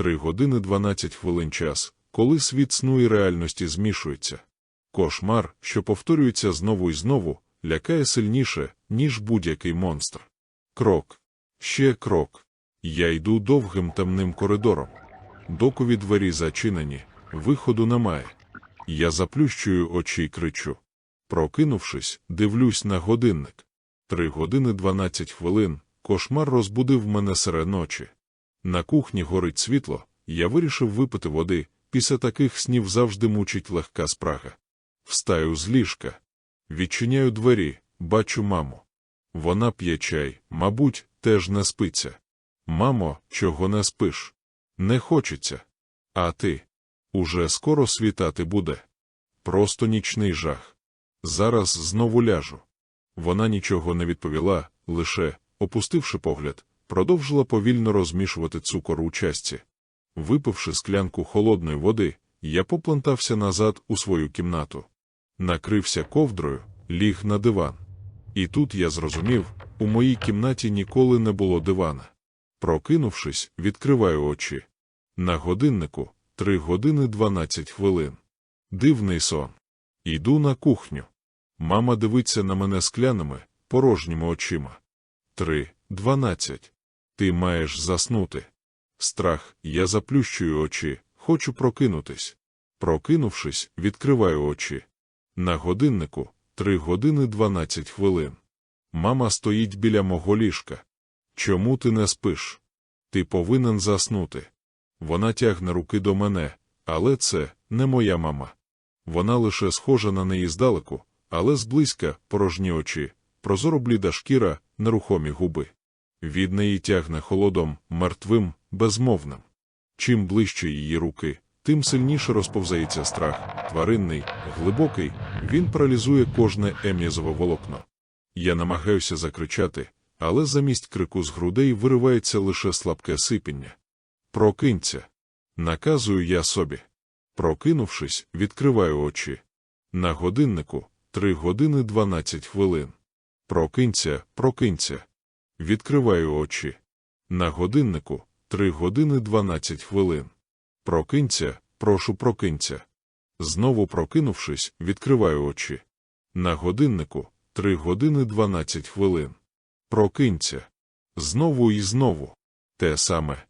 3 години 12 хвилин час, коли світ сну і реальності змішуються. Кошмар, що повторюється знову і знову, лякає сильніше, ніж будь-який монстр. Крок. Ще крок. Я йду довгим темним коридором. Докові двері зачинені, виходу немає. Я заплющую очі й кричу. Прокинувшись, дивлюсь на годинник. Три години дванадцять хвилин. Кошмар розбудив мене серед ночі. На кухні горить світло, я вирішив випити води, після таких снів завжди мучить легка спрага. Встаю з ліжка. Відчиняю двері, бачу маму. Вона п'є чай, мабуть, теж не спиться. Мамо, чого не спиш? Не хочеться. А ти? Уже скоро світати буде. Просто нічний жах. Зараз знову ляжу. Вона нічого не відповіла, лише, опустивши погляд, продовжила повільно розмішувати цукор у часті. Випивши склянку холодної води, я поплентався назад у свою кімнату. Накрився ковдрою, ліг на диван. І тут я зрозумів, у моїй кімнаті ніколи не було дивана. Прокинувшись, відкриваю очі. На годиннику три години дванадцять хвилин. Дивний сон. Йду на кухню. Мама дивиться на мене скляними, порожніми очима. Три, дванадцять. Ти маєш заснути. Страх, я заплющую очі, хочу прокинутись. Прокинувшись, відкриваю очі. На годиннику три години дванадцять хвилин. Мама стоїть біля мого ліжка. Чому ти не спиш? Ти повинен заснути. Вона тягне руки до мене, але це не моя мама. Вона лише схожа на неї здалеку, але зблизька порожні очі, прозоро бліда шкіра, нерухомі губи. Від неї тягне холодом, мертвим, безмовним. Чим ближче її руки, тим сильніше розповзається страх, тваринний, глибокий, він паралізує кожне ем'язове волокно. Я намагаюся закричати, але замість крику з грудей виривається лише слабке сипіння. Прокинься. Наказую я собі. Прокинувшись, відкриваю очі. На годиннику три години дванадцять хвилин. Прокинься, прокинься. Відкриваю очі. На годиннику три години дванадцять хвилин. Прокинься, прошу прокинься. Знову прокинувшись, відкриваю очі. На годиннику три години дванадцять хвилин. Прокинься. Знову і знову. Те саме.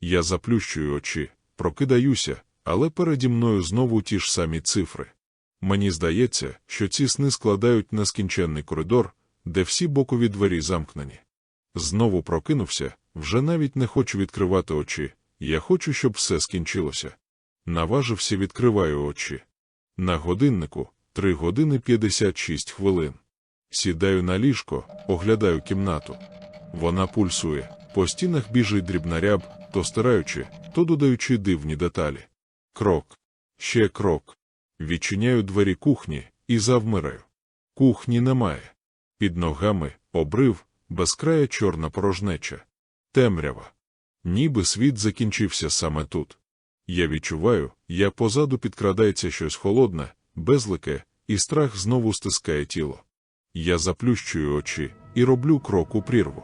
Я заплющую очі, прокидаюся, але переді мною знову ті ж самі цифри. Мені здається, що ці сни складають нескінченний коридор, де всі бокові двері замкнені. Знову прокинувся, вже навіть не хочу відкривати очі, я хочу, щоб все скінчилося. Наважився, відкриваю очі. На годиннику три години п'ятдесят шість хвилин. Сідаю на ліжко, оглядаю кімнату. Вона пульсує, по стінах біжить дрібна ряб, то стираючи, то додаючи дивні деталі. Крок. Ще крок. Відчиняю двері кухні і завмираю. Кухні немає. Під ногами обрив, безкрая чорна порожнеча. Темрява. Ніби світ закінчився саме тут. Я відчуваю, як позаду підкрадається щось холодне, безлике, і страх знову стискає тіло. Я заплющую очі і роблю крок у прірву.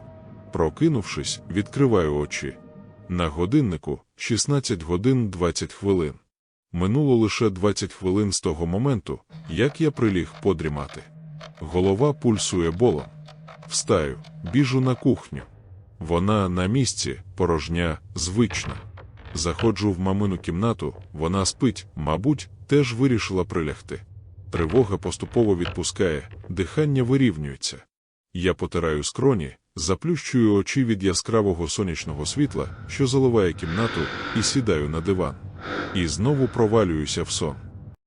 Прокинувшись, відкриваю очі. На годиннику 16 годин 20 хвилин. Минуло лише 20 хвилин з того моменту, як я приліг подрімати. Голова пульсує болом. Встаю, біжу на кухню. Вона на місці, порожня, звична. Заходжу в мамину кімнату, вона спить, мабуть, теж вирішила прилягти. Тривога поступово відпускає, дихання вирівнюється. Я потираю скроні, заплющую очі від яскравого сонячного світла, що заливає кімнату, і сідаю на диван. І знову провалююся в сон.